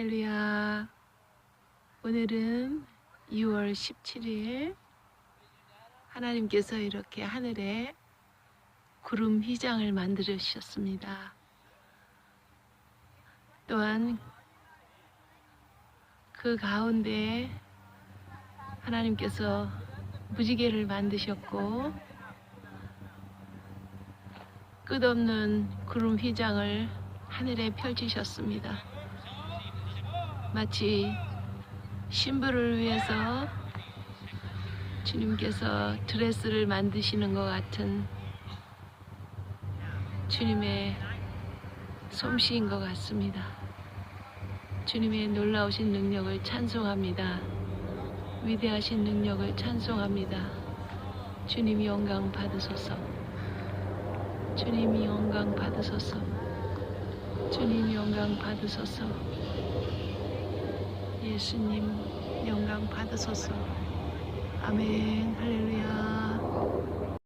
할렐루야. 오늘은 2월 17일 하나님께서 이렇게 하늘에 구름 휘장을 만들으셨습니다. 또한 그 가운데 하나님께서 무지개를 만드셨고 끝없는 구름 휘장을 하늘에 펼치셨습니다. 마치 신부를 위해서 주님께서 드레스를 만드시는 것 같은 주님의 솜씨인 것 같습니다. 주님의 놀라우신 능력을 찬송합니다. 위대하신 능력을 찬송합니다. 주님이 영광 받으소서. 주님이 영광 받으소서. 주님이 영광 받으소서. 예수님 영광 받으소서. 아멘. 할렐루야.